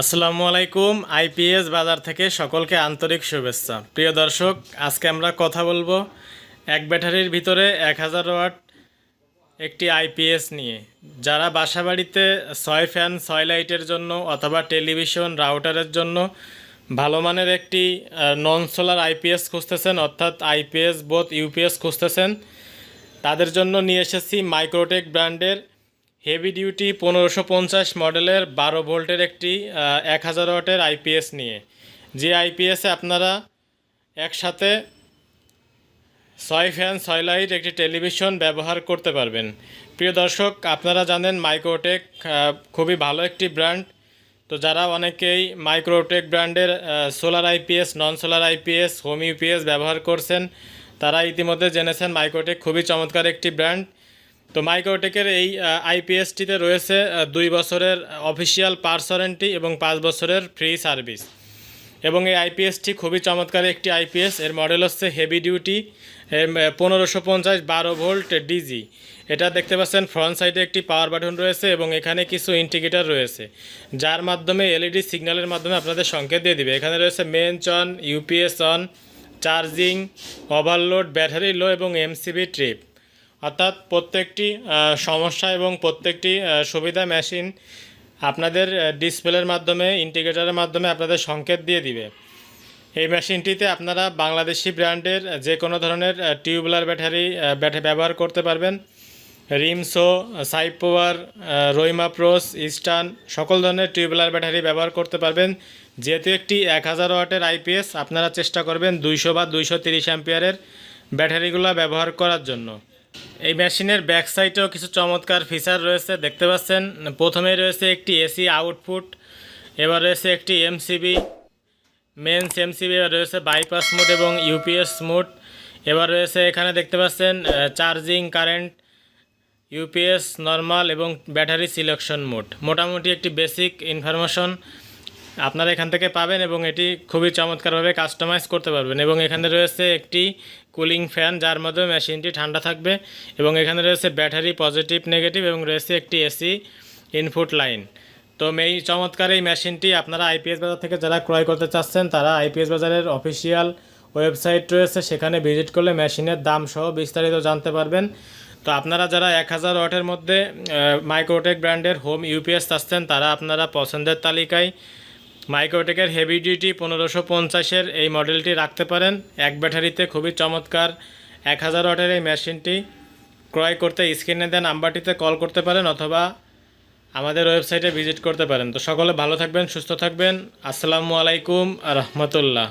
আসসালামু আলাইকুম আইপিএস বাজার থেকে সকলকে আন্তরিক শুভেচ্ছা। প্রিয় দর্শক, আজকে আমরা কথা বলব এক ব্যাটারির ভিতরে এক হাজার ওয়াট একটি আইপিএস নিয়ে। যারা বাসাবাড়িতে ছয় ফ্যান, ছয় লাইটের জন্য অথবা টেলিভিশন, রাউটারের জন্য ভালো মানের একটি নন সোলার আইপিএস খুঁজতেছেন, অর্থাৎ আইপিএস বোথ ইউপিএস খুঁজতেছেন, তাদের জন্য নিয়ে এসেছি মাইক্রোটেক ব্র্যান্ডের হেভি ডিউটি পনেরোশো পঞ্চাশ মডেলের বারো ভোল্টের একটি এক হাজার ওয়াটের আইপিএস নিয়ে। যে আইপিএসে আপনারা একসাথে ছয় ফ্যান, ছয় লাইট, একটি টেলিভিশন ব্যবহার করতে পারবেন। প্রিয় দর্শক, আপনারা জানেন মাইক্রোটেক খুবই ভালো একটি ব্র্যান্ড। তো যারা অনেকেই মাইক্রোটেক ব্র্যান্ডের solar IPS non solar IPS home UPS ব্যবহার করছেন, তারা ইতিমধ্যে জেনেছেন মাইক্রোটেক খুবই চমৎকার একটি ব্র্যান্ড। তো মাইক্রোটেকের এই আইপিএসটিতে রয়েছে দুই বছরের অফিসিয়াল পার্স ওয়ারেন্টি এবং পাঁচ বছরের ফ্রি সার্ভিস। এবং এই আইপিএসটি খুবই চমৎকার একটি আইপিএস এর মডেল হচ্ছে হেভি ডিউটি পনেরোশো পঞ্চাশ বারো ভোল্ট ডিজি এটা দেখতে পাচ্ছেন ফ্রন্ট সাইডে একটি পাওয়ার বাটন রয়েছে এবং এখানে কিছু ইন্ডিকেটর রয়েছে, যার মাধ্যমে এলইডি সিগন্যালের মাধ্যমে আপনাদের সংকেত দিয়ে দিবে। এখানে রয়েছে mains on UPS on charging overload battery low এবং এমসিবি ট্রিপ অর্থাৎ প্রত্যেকটি সমস্যা এবং প্রত্যেকটি সুবিধা মেশিন আপনাদের ডিসপ্লের মাধ্যমে ইন্টিগ্রেটরের মাধ্যমে আপনাদের সংকেত দিয়ে দিবে। এই মেশিনটিতে আপনারা বাংলাদেশি ব্র্যান্ডের যে কোনো ধরনের টিউবুলার ব্যাটারি ব্যাটারি ব্যবহার করতে পারবেন। রিমসো সাইপোয়ার রইমা প্রোস ইস্টার্ন সকল ধরনের টিউবুলার ব্যাটারি ব্যবহার করতে পারবেন। যেহেতু একটি এক হাজার ওয়াটের আইপিএস আপনারা চেষ্টা করবেন দুইশো বা দুইশো তিরিশ অ্যাম্পিয়ারের ব্যাটারিগুলো ব্যবহার করার জন্য। এই মেশিনের ব্যাক সাইডেও কিছু চমৎকার ফিচার রয়েছে, দেখতে পাচ্ছেন। প্রথমেই রয়েছে একটি এসি আউটপুট এবার রয়েছে একটি এমসিবি মেন্স এমসিবি এবার রয়েছে বাইপাস মোড এবং ইউপিএস মোড এবার রয়েছে এখানে দেখতে পাচ্ছেন চার্জিং কারেন্ট ইউপিএস নর্মাল এবং ব্যাটারি সিলেকশন মোড মোটামুটি একটি বেসিক ইনফরমেশন আপনারা এখান থেকে পাবেন এবং এটি খুবই চমৎকারভাবে কাস্টমাইজ করতে পারবেন। এবং এখানে রয়েছে একটি কুলিং ফ্যান যার মাধ্যমে মেশিনটি ঠান্ডা থাকবে এবং এখানে রয়েছে ব্যাটারি পজিটিভ নেগেটিভ এবং রয়েছে একটি এসি ইনপুট লাইন তো এই চমৎকার এই মেশিনটি আপনারা আইপিএস বাজার থেকে যারা ক্রয় করতে চাচ্ছেন, তারা আইপিএস বাজারের অফিসিয়াল ওয়েবসাইট রয়েছে। সেখানে ভিজিট করলে মেশিনের দাম সহ বিস্তারিত জানতে পারবেন। তো আপনারা যারা এক হাজার ওয়াটের মধ্যে মাইক্রোটেক ব্র্যান্ডের হোম ইউপিএস চাচ্ছেন, তারা আপনারা পছন্দের তালিকায় মাইক্রোটেকের হেভি ডিউটি পনেরোশো পঞ্চাশের এই মডেলটি রাখতে পারেন। এক ব্যাটারিতে খুবই চমৎকার এক হাজার ওয়াটের এই মেশিনটি। ক্রয় করতে স্ক্রিনে দেন নাম্বারটিতে কল করতে পারেন অথবা আমাদের ওয়েবসাইটে ভিজিট করতে পারেন। তো সকলে ভালো থাকবেন, সুস্থ থাকবেন। আসসালামু আলাইকুম রহমতুল্লাহ।